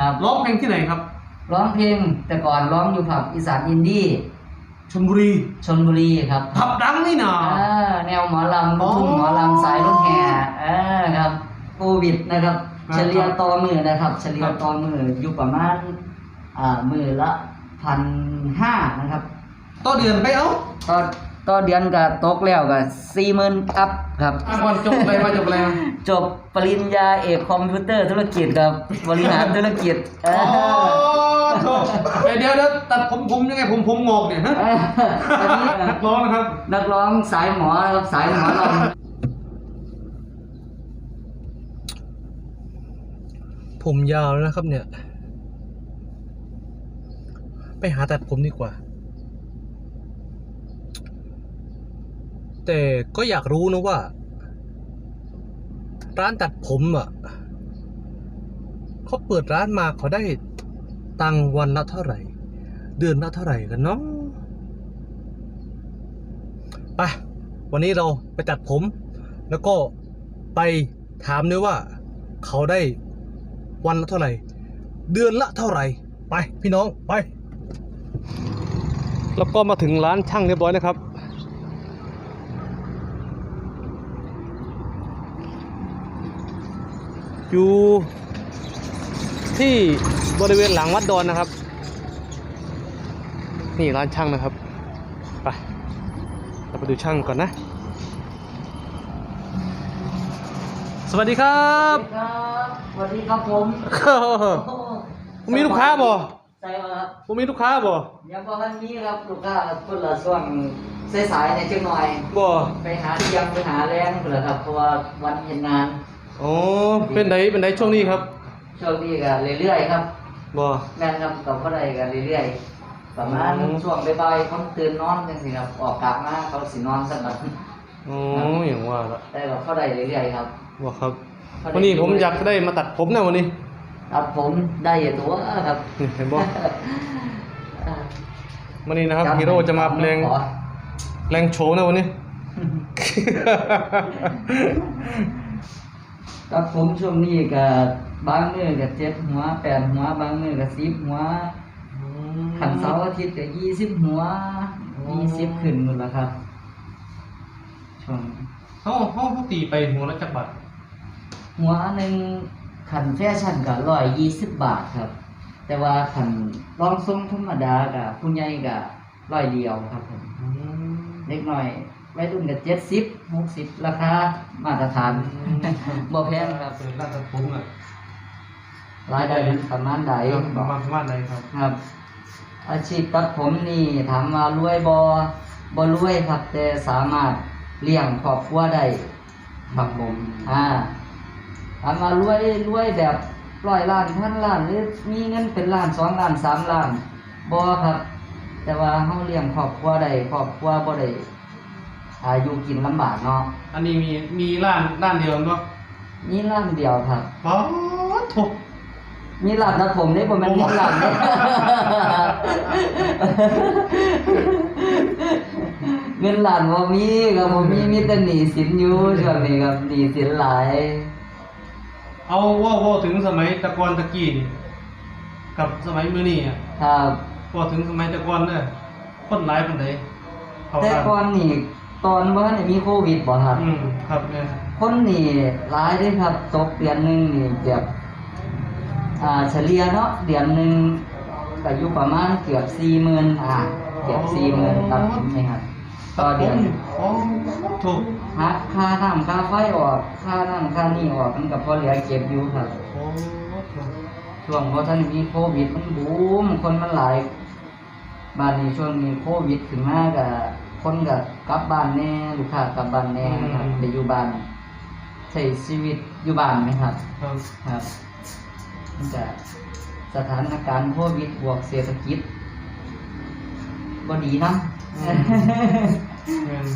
ครับร้องเพลงที่ไหนครับ ร้องเพลงแต่ก่อนร้องอยู่ผับอีสานอินดี้ชลบุรีชนบุรีครับผับดังนี่นะอ่าแนวหมอลำลูกทุ่งอ๋อหมอลำสายรถแห่อ่าครับโควิดนะครับครับ เฉลี่ยต่อมือนะครับ เฉลี่ยครับต่อมืออยู่ประมาณอ่ามือละพันห้านะครับ ต่อเดือนไปเอ้าต่อ ต่อเดือนก็ตกแล้วก็สี่หมื่นอัพครับ อะก่อนจบอะไรมาจบอะไรมาจบปริญญาเอกคอมพิวเตอร์ธุรกิจครับ บริหารธุรกิจเออ๋ออโถเอ้ยเดี๋ยวเดี๋ยวตัดผมผมยังไงผมผมงอกเนี่ยฮะเอออันนี้เอ่อนักร้องนะครับ นักร้องสายหมอนะครับสายหมอลผมยาวแล้วนะครับเนี่ย ไปหาตัดผมดีกว่า แต่ก็อยากรู้นะว่า ร้านตัดผมอะเขาเปิดร้านมาเขาได้ตังวันละเท่าไหร่ เดือนละเท่าไหร่กันเนาะไปวันนี้เราไปตัดผม แล้วก็ไปถามด้วยว่า เขาได้วันละเท่าไหร่ เดือนละเท่าไหร่ ไปพี่น้องไป แล้วก็มาถึงร้านช่างเรียบร้อยนะครับ อยู่ที่บริเวณหลังวัดดอนนะครับ นี่ร้านช่างนะครับ ไปเราไปดูช่างก่อนนะ สวัสดีครับำครับสวัสดีครับผมผมมีลูกค้าบ่ใช่ครับผมมีลูกค้าบ่ยังบ่ทันมีครับลูกค้าคนละช่วงสายๆในจังหน่อยบ่ไปหาเที่ยงไปหาแรงเพื่อครับเพราะว่าวันเห็นงาน อ๋อเป็นไหนเป็นไหนช่วงนี้ครับช่วงนี้ก็เรื่อยๆครับบ่แม่นครับกับเขาใดกันเรื่อยๆประมาณอืมช่วงบ่ายๆเขาตื่นนอนจังซี่ครับออกกลับมาเขาสินอนสักหน่อยอ๋ออย่างว่าละแต่กับเขาใดเรื่อยๆครับบ่ครับวันนี้ผมอยากได้มาตัดผมนะวันนี้ครับผมได้อยู่ตัวครับนี่เห็นบ่วันนี้นะครับฮีโร่จะมาแรงขอแรงโชว์นะวันนี้ ครับผมช่วงนี้ก็บางมื้อก็เจ็ดหัวแปดหัว บางมื้อก็สิบหัวขันเสาร์อาทิตย์ก็ยี่สิบหัวอ๋อยี่สิบขึ้นหมดแล้วครับช่วงเขาเขาเขาตีไปหัวละจักบาทหัวหนึ่งขันแฟชั่นก็ร้อยยี่สิบบาทครับ แต่ว่าขันรองทรงธรรมดากับผู้ใหญ่ก็ร้อยเดียวครับผมเล็กน้อย วัยรุ่นก็เจ็ดสิบหกสิบราคามาตรฐานบ่แพงครับเป็นร้านตัดผมอะรายได้ประมาณใดประมาณประมาณไหนครับครับ อาชีพตัดผมนี่ถามว่ารวยบ่บ่รวยครับแต่สามารถเลี้ยงครอบครัวได้ครับผมอ่าถามว่ารวยรวยแบบร้อยล้านพันล้านหรือมีเงินเป็นล้านสองล้านสามล้านบ่ครับ แต่ว่าเฮาเลี้ยงครอบครัวได้ครอบครัวบ่ได้ อาอยู่กินลำบากเนาะอันนี้มีมีร้านร้านเดียวเนาะมีร้านเดียวครับป๊าดโถมีร้านตัดผมได้บ่แม่นมีร้านเด้เงินล้านบ่มีครับบ่มีมีแต่หนี้สินอยู่ช่วงนี้ครับหนี้สินหลาย เอาว่าว่าถึงสมัยแตะกอนตะกี้นี่กับสมัยมื้อนี้อะครับว่าถึงสมัยแตะกอนเด้อคนหลายปานใดเข้าแต่ร้านก่อนนี่ ตอนบ่ทันได้มีโควิดบ่ครับ อืมครับเนี่ยคนนี่หลายเด้ครับตกเดือนหนึงนี่แบบอ่าเฉลี่ยเนาะเดือนหนึงก็อยู่ประมาณเกือบ40,000อ่าเกือบ40,000ตัดผมนี่ครับต่อเดือนอ๋อถูกหักค่าน้ำค่าไฟออกค่านั่นค่านี่ออกมันก็พอเหลือเก็บอยู่ครับโอ้ถูกช่วงเพราะท่านมีโควิดมันบูมคนมันหลายบ้านนี้ช่วงนี้โควิดขึ้นมาก็ คนก็กลับบ้านแน่ลูกค้ากลับบ้านแน่นะครับไปอยู่บ้านใช้ชีวิตอยู่บ้านไหมครับ ครับครับมันจะสถานการณ์โควิดบวกเศรษฐกิจบ่ดีนะแม่น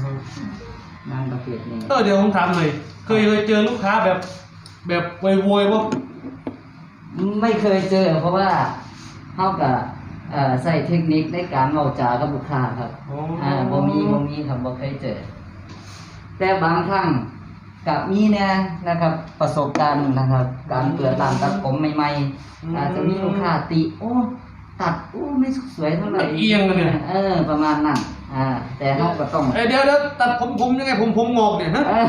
ครับงานประเภทนี้ เออเดี๋ยวผมถามหน่อยเคยเคยเจอลูกค้าแบบ แบบโวยๆว่าไม่เคยเจอ เพราะว่าเขากับเอ่อใส่เทคนิคในการเงาจากับลูกค้าครับ อ๋ออ่า บ่มีบ่มีครับบ่เคยเจอ แต่บางครั้งกับมีเนี่ยนะครับประสบการณ์นะครับ การเปิดร้านตัดผมใหม่อืมๆอาจจะมีลูกค้าติโอ้ตัดโอ้ไม่สวยเท่าไหร่มันเอียงกันเนี่ยเออ ประมาณนั้นอ่าแต่เราก็ต้องเอ้ยเดี๋ยวเดี๋ยวตัดผมผมยังไงผมผมงอกเนี่ยฮะเออ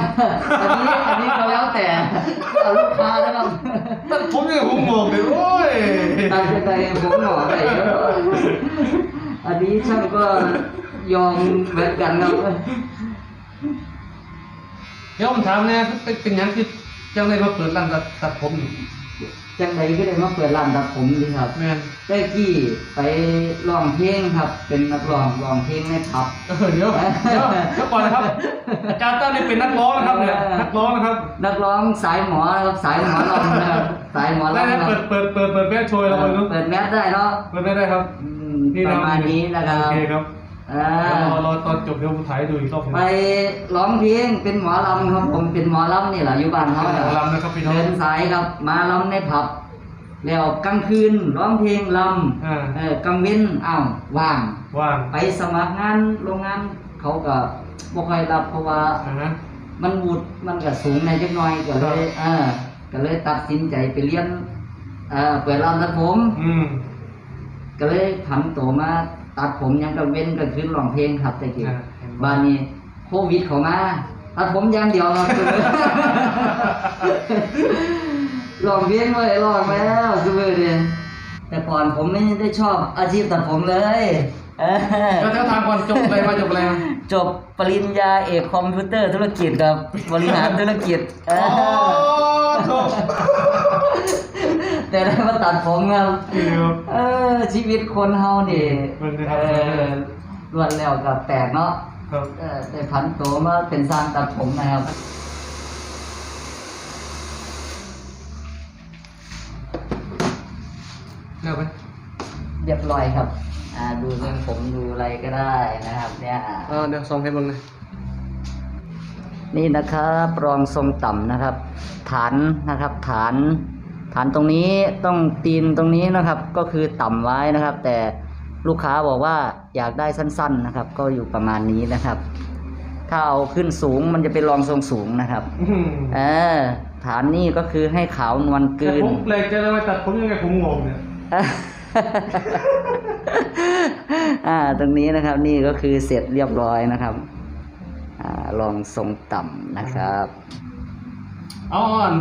อันนี้อันนี้ก็แล้วแต่เอาลูกค้านะครับตัดผมยังไงผมงอกเนี่ยโอ้ยตัดจะไปผมหน่อไป อันนี้ช่างก็ยอมเหมือนกันครับเดี๋ยวผมถามเนี่ยเป็นเป็นหยังคือจังไดมาเปิดร้านตัดตัดผมนี่จังไดก็ได้มาเปิดร้านตัดผมดีครับแม่นได้กี้ไปร้องเพลงครับ เป็นนักร้องร้องเพลงในผับ เออเดี๋ยวเดี๋ยวเดี๋ยวก่อนนะครับอาจารย์ตั้นนี่เป็นนักร้องนะครับเนี่ยนักร้องนะครับนักร้องสายหมอนะครับสายหมอลำนะครับสายหมอได้ลำได้ครับเปิดเปิดเปิดเปิดแม่โชยเราเลยเนาะเปิดแมสได้เนาะเปิดไม่ได้ครับ อืม ประมาณนี้นะครับ โอเคครับอ่า เดี๋ยวรอรอตอนจบเดี๋ยวผมถ่ายให้ดูอีกรอบหนึงไปร้องเพลงเป็นหมอลำครับผมเป็นหมอลำนี่แหละอยู่บ้านเขาหมเนี่ยอลำนะครับพี่น้อง เดินสายครับมาลำในผับ แล้วกลางคืนร้องเพลงลอ่าำเออกลางเว้นอ้าวว่าง ว่างไปสมัครงานโรงงานเขาก็บ่ค่อยรับเพราะว่าอ่าฮะมันวุฒิมันก็สูงในจักหน่อยก็เลยเออก็เลยตัดสินใจไปเรียนเอ่อเปิดร้านตัดผม อืม ก็เลยผันตัวมาตัดผมยังกลางเว้นกลางคืนร้องเพลงครับแต่กี้อ่าบ้านนี้โควิดเข้ามาตัดผมอย่างเดียวครับลองเพียงไว้ลองแล้วคือเดียแต่ก่อนผมไม่ได้ชอบอาชีพตัดผมเลยเออแล้วถ้าถามก่อนจบอะไรมาจบอะไรมาจบปริญญาเอกคอมพิวเตอร์ธุรกิจกับบริหารธุรกิจ เออ๋ออจบแต่ได้มาตัดผมครับเดี๋ยวเออ ชีวิตคนเฮานี่มันได้คเอรับอรวดแล้วก็แปลกเนาะครับเออได้ผันตัวมาเป็นสร้างตัดผมนะครับเลิกไหมเรียบร้อยครับ อ่า ดูเรื่องผมดูอะไรก็ได้นะครับ เนี่ยอ่าเดี๋ยวส่งให้เบิ่งหน่อยนี่นะครับรองทรงต่ำนะครับ ฐานนะครับ ฐาน ฐานตรงนี้ต้องตีนตรงนี้นะครับ ก็คือต่ำไว้นะครับ แต่ลูกค้าบอกว่าอยากได้สั้น ๆนะครับ ก็อยู่ประมาณนี้นะครับ ถ้าเอาขึ้นสูงมันจะเป็นรองทรงสูงนะครับอื้อหือเออฐานนี่ก็คือให้ขาวนวลแต่เกินผมแปลกใจทำไมตัดผมยังไงผมงงเนี่ยอ่า ตรงนี้นะครับ นี่ก็คือเสร็จเรียบร้อยนะครับ อ่าลองทรงต่ำนะครับ เอาอ่อน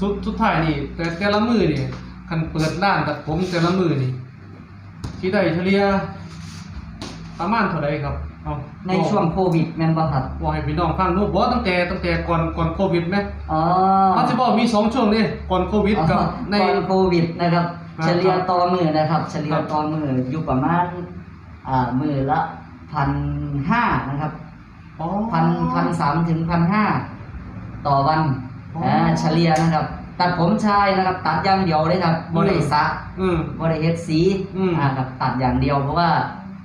สุดสุดท้ายนี่ แต่แต่ละมือนี่คันเปิดร้านตัดผมแต่ละมือนี่ที่ได้เฉลี่ยประมาณเท่าไหร่ครับเอาในช่วงโควิดแม่นบ่ครับบอกให้พี่น้องฟังดูบอกตั้งแต่ตั้งแต่ก่อนก่อนโควิดไหมอ๋อเขาจะบอกมีสองช่วงนี่ก่อนโควิดกับในก่อนโควิดนะครับครับเฉลี่ยต่อมือนะครับ เฉลี่ยครับต่อมืออยู่ประมาณอ่ามือละพันห้านะครับอ๋อพันพันสามถึงพันห้าต่อวัน อ๋ออ่อ่าเฉลี่ยนะครับ ตัดผมชายนะครับ ตัดอย่างเดียวเลยครับบริสระอืม บริเฮ็ดสีอืม อ่าครับตัดอย่างเดียว เพราะว่า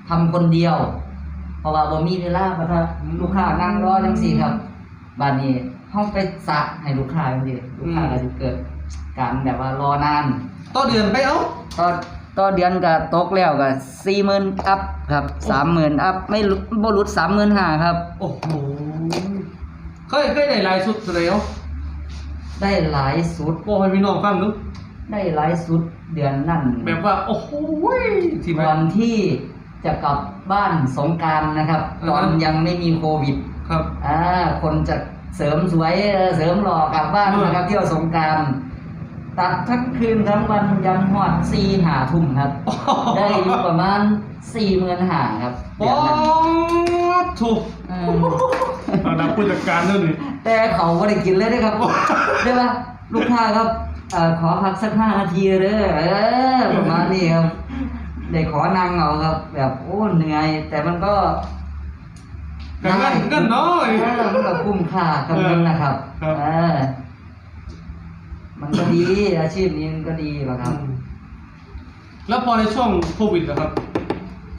ทำคนเดียว เพราะว่าบ่มีเวลาเพราะถ้าอืมลูกค้านั่งรอจังซี่ครับบานนี้เฮาไปสระให้ลูกค้าจังซี่ลูกค้าอืมก็สิเกิดการแบบว่ารอนาน ต่อเดือนไปเอาต่อต่อเดือนก็ตกแล้วก็40,000อัพครับ30,000อัพไม่หลุดบ่หลุด35,000ครับ โอ้โหเคยเคยได้หลายสุดเลยเอา ได้หลายสุดบอกให้พี่น้องฟังดูได้หลายสุดเดือนนั่นแบบว่า โอ้โหที่แบตอบนที่จะกลับบ้านสงกรารนะครับอ่าฮะตอนยังไม่มีโควิด ครับ อ่าคนจะเสริมสวยเออเสริมหล่อกลับบ้านอืมนะครับเที่ยวสงกราร ตัดทั้งคืนทั้งวันยันหอดสี่หาทุ่มครับ ได้อยู่ประมาณสี่หมื่นหาครับเดืป๊อนนั้นอดถูกอืมระดับผู้จัดการนั่นนี่แต่เขาไม่ได้กินเลยนะครับได้ปะลูกค้าครับเอ่อขอพักสักห้านาทีเด้อเออประมาณนี้ครับได้ขอนั่งเอาครับ แบบโอ้เหนื่อย แต่มันก็เงินเงินน้อย เออมันก็คุ้มค่ากับเงินนะครับครับ เออ มันก็ดีอาชีพนี้มันก็ดีหรอกครับ แล้วพอในช่วงโควิดนะครับ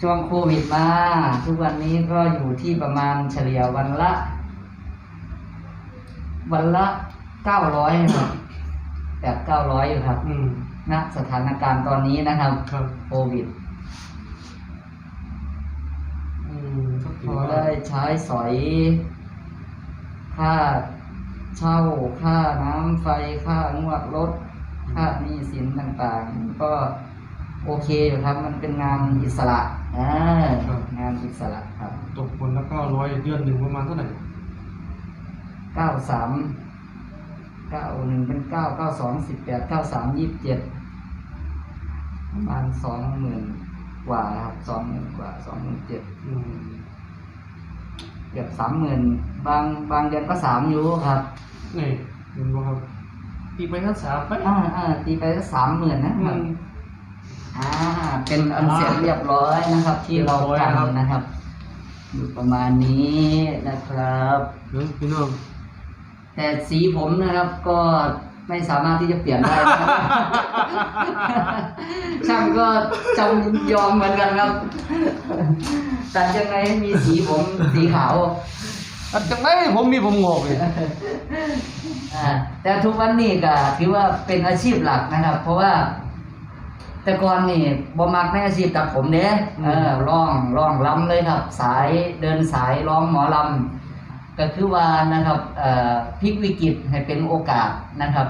ช่วงโควิดมาทุกวันนี้ก็อยู่ที่ประมาณเฉลี่ยวันละ วันละเก้าร้อยครับแบบเก้าร้อยอยู่ครับอืมณสถานการณ์ตอนนี้นะครับครับโควิดอืมก็ถืพออว่าได้ใช้สอยค่า เช่าค่าน้ำไฟค่างวดรถค่าหนี้สินต่างๆ ก็โอเคอยู่ครับ มันเป็นงานอิสระอ่างานอิสระครับ ตกคนละเก้าร้อยเดือนหนึ่งประมาณเท่าไหร่เก้าสามเก้าหนึ่งเป็นเก้าเก้าสองสิบแปดเก้าสามยี่สิบเจ็ดประมาณสองหมื่นกว่าครับสองหมื่นกว่าสองหมื่นเจ็ดอืมเกือบสามหมื่นบางบางเดือนก็สามอยู่ครับ นี่เห็นบ่ครับ ตีไปทั้งสามไปอ่าอ่าตีไปก็สามหมื่นนะคอืรับม อ่าเป็นอันเสร็จเรียบร้อยนะครับ ที่เราเรียบร้อยกันครับนะครับ อยู่ประมาณนี้นะครับ เดี๋ยวพี่น้อง แต่สีผมนะครับก็ไม่สามารถที่จะเปลี่ยนได้นะครับ ช่างก็จำยอมเหมือนกันครับ แต่ยังไงให้มีสีผมสีขาว อันจังไงผมมีผมงอกเลย อ่าแต่ทุกวันนี้ก็ถือว่าเป็นอาชีพหลักนะครับ เพราะว่า แต่ก่อนนี่บ่มักในอาชีพตัดผมเด้เออร้องร้องล้ำเลยครับ สายเดินสายร้องหมอลำก็คือว่านะครับเอ่อพลิกวิกฤตให้เป็นโอกาสนะครับ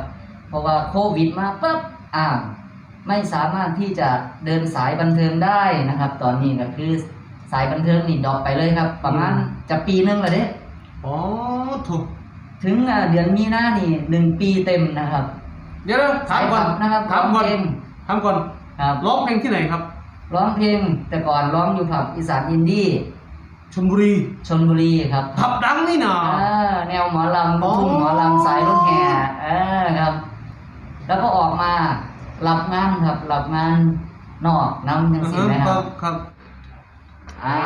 เพราะว่าโควิดมาปั๊บอ้าวไม่สามารถที่จะเดินสายบันเทิงได้นะครับ ตอนนี้ก็คือสายบันเทิงนี่ดรอปไปเลยครับ ประมาณจะปีนึงแล้วเด้ อ๋อถูกถึงอ่าเดือนมีนานี่หนึ่งปีเต็มนะครับ เดี๋ยวนะถามก่อนสายขับนะครับถามก่อนร้องเพลงถามก่อนครับร้องเพลงที่ไหนครับร้องเพลงแต่ก่อนร้องอยู่ผับอีสานอินดี้ชลบุรีชนบุรีครับผับดังนี่นะ อ่าแนวหมอลำลูกทุ่งอ๋อหมอลำสายรถแห่เออครับ แล้วก็ออกมารับงานครับรับงานนอกน้ำยังสินะคครัรับบครับ อ่า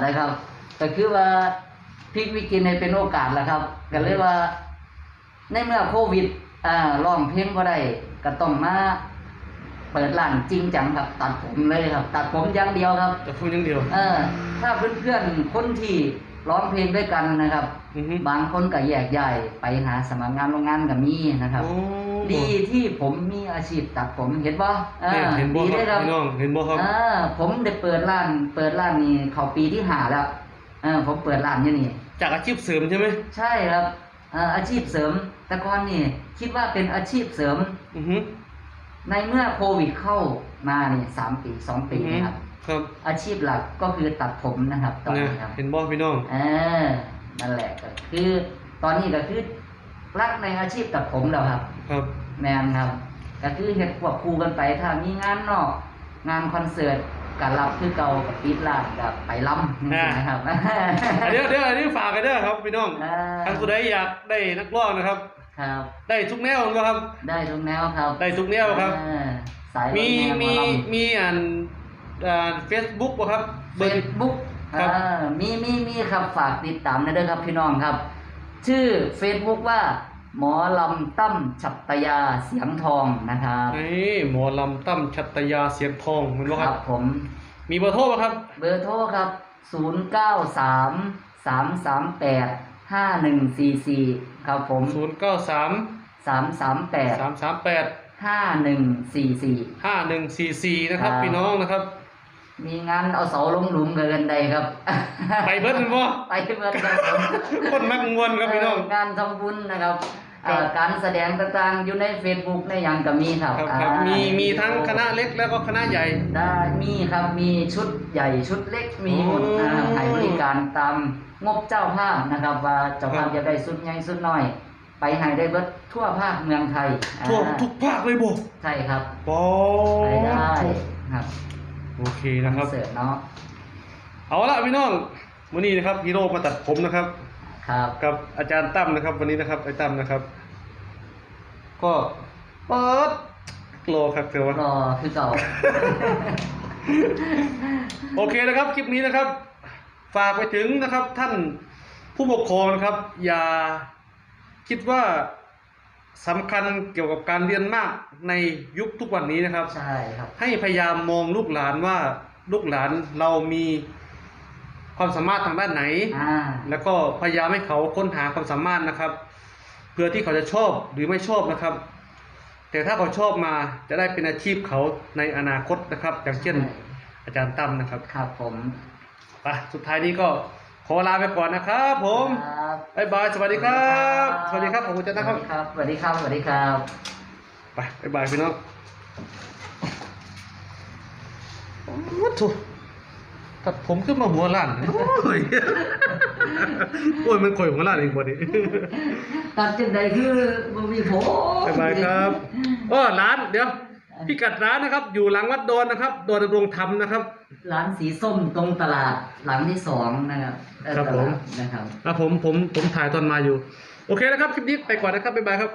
ได้ครับก็คือว่า พลิกวิกฤตให้เป็นโอกาสแหละครับก็เลยว่า ในเมื่อโควิดอ่าร้องเพลงก็ได้ก็ต้องมาเปิดร้านจริงจังครับ ตัดผมเลยครับ ตัดผมอย่างเดียวครับจะพูดอย่างเดียว เออ ถ้าเพื่อนๆคนที่ร้องเพลงด้วยกันนะครับ อือฮึบางคนก็แยกย้ายไปหาสมัครงานโรงงานก็มีนะครับ โอ้ดีที่ผมมีอาชีพตัดผมเห็นบ่เอเนี่ยอเห็นบ่ดีคด้รัวยครับบพี่น้องเห็นบ่ครับ เออผมได้เปิดร้าน เปิดร้านนี่เขาปีที่ห้าแล้ว เออผมเปิดร้านอยู่นี่ จากอาชีพเสริมใช่ไหมใช่ครับเอ่ออาชีพเสริมแต่ก่อนนี่ คิดว่าเป็นอาชีพเสริม อือฮึในเมื่อโควิดเข้ามานี่สามปีสองปีนะครับ ครับอาชีพหลักก็คือตัดผมนะครับ ตอนเนี่ยนี้ครับ เห็นบ่พี่น้อง เออนั่นแหละก็คือตอนนี้ก็คือรักในอาชีพตัดผมแล้วครับ ครับ แมนครับ ก็คือเฮ็ดควบคู่กันไปถ้ามีงานนอก งานคอนเสิร์ต การรับคือเก่ากับปิดร้านกับไปล้ำนี่นะครับอันเดี๋ยวเดี๋ยวอันนี้ฝากกันเด้อครับพี่น้องเออทางสุดใดอยากได้นักร้องนะครับ ครับ ได้ทุกแนวนะครับ ได้ทุกแนวครับ ได้ทุกแนวครับเออสายมีรถแนวหมีอลำมีอันอ่าเฟซบุ๊กบ่ครับเฟซบุ๊กครับมีมีมีครับฝากติดตามนะเด้อครับพี่น้องครับ ชื่อ Facebook ว่า หมอลำตั้มฉัตยาเสียงทองนะครับนี่หมอลำตั้มชัตยาเสียงทองเห็นบ่ครับผมมีเบอร์โทรบ่ครับ เบอร์โทรครับ 093 338 5144 ครับผม 093 338 338 5144 5144 นะครับครับ พี่น้องนะครับมีงานเอาเสาลงหลุมกันใดครับ ไปเบิดแม่นบ่ ไปเบิดครับผมคนมักมวนครับพี่น้อง เงานทำบุญนะครับ ครับ เอ่อการแสดงต่างๆ อยู่ใน Facebook ในหยังก็มีครับครับครับอ่ามีมีทั้งคณะเล็กแล้วก็คณะใหญ่ ได้มีครับมีชุดใหญ่ชุดเล็กมีหมดโอ้นะครับให้บริการตามงบเจ้าภาพนะครับ ว่าเจ้าภาพครับ จะได้สุดใหญ่สุดน้อย ไปให้ได้เบิดทั่วภาคเมืองไทยทั่วอ่าทุกภาคเลยบ่ใช่ครับปอไปได้ครับโอเคนะครับเสิร์ตเนาะ เอาละพี่น้องวันนี้นะครับฮีโร่มาตัดผมนะครับ ครับกับอาจารย์ตั้มนะครับ วันนี้นะครับไอ้ตั้มนะครับ ก็เปิดโลครับเธอวะรอคือเก่าโอเคนะครับคลิปนี้นะครับ ฝากไปถึงนะครับ ท่านผู้ปกครองนะครับ อย่าคิดว่าสำคัญเกี่ยวกับการเรียนมากในยุคทุกวันนี้นะครับ ใช่ครับ ให้พยายามมองลูกหลานว่าลูกหลานเรามี ความสามารถทางด้านไหน อ่า แล้วก็พยายามให้เขาค้นหาความสามารถนะครับ เพื่อที่เขาจะชอบหรือไม่ชอบนะครับ แต่ถ้าเขาชอบมาจะได้เป็นอาชีพเขาในอนาคตนะครับ อย่างเช่นอาจารย์ตั้มนะครับครับผมไปสุดท้ายนี้ก็ขอลาไปก่อนนะครับ ผมครับบ๊ายบายสวัสดีครับ สวัสดีครับผมคุณเจนนะครับสวัสดีครับ สวัสดีครับ ไปบ๊ายบายพี่น้องโอ้โห ตัดผมขึ้นมาหัวล้านโอ้ยโอ้ยมันข่อยหัวล้านเองพอดีตัดจังใดคือบ่มีผมบ๊ายบายครับโอ้ร้านเดี๋ยวพี่กัดร้านนะครับ อยู่หลังวัดดอนนะครับดอนดำรงธรรมนะครับ ร้านสีส้มตรงตลาดหลังที่สองนะครับเอ่อครับผมตลาดนะครับอะผมผมผมถ่ายตอนมาอยู่ โอเคนะครับคลิปนี้ไปก่อนนะครับบ๊ายบายครับ